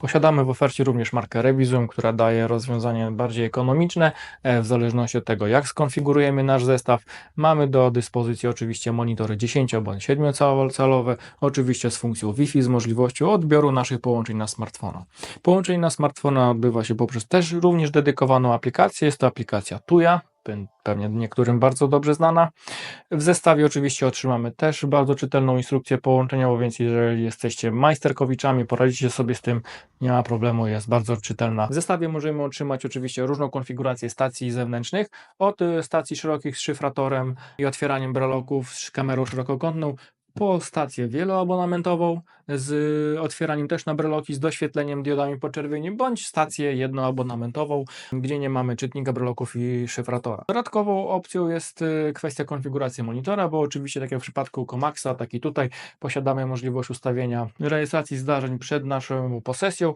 Posiadamy w ofercie również markę Revisum, która daje rozwiązanie bardziej ekonomiczne, e, w zależności od tego, jak skonfigurujemy nasz zestaw. Mamy do dyspozycji oczywiście monitory 10 bądź 7-calowe, oczywiście z funkcją Wi-Fi, z możliwością odbioru naszych połączeń na smartfona. Połączenie na smartfona odbywa się poprzez też również dedykowaną aplikację. Jest to aplikacja Tuya, pewnie niektórym bardzo dobrze znana. W zestawie oczywiście otrzymamy też bardzo czytelną instrukcję połączeniową, więc jeżeli jesteście majsterkowiczami, poradzicie sobie z tym, nie ma problemu, jest bardzo czytelna. W zestawie możemy otrzymać oczywiście różną konfigurację stacji zewnętrznych, od y, stacji szerokich z szyfratorem i otwieraniem breloków z kamerą szerokokątną, po stację wieloabonamentową z y, otwieraniem też na breloki z doświetleniem diodami podczerwieni, bądź stację jednoabonamentową, gdzie nie mamy czytnika breloków i szyfratora. Dodatkową opcją jest y, kwestia konfiguracji monitora, bo oczywiście tak jak w przypadku Comaxa, tak i tutaj posiadamy możliwość ustawienia rejestracji zdarzeń przed naszą posesją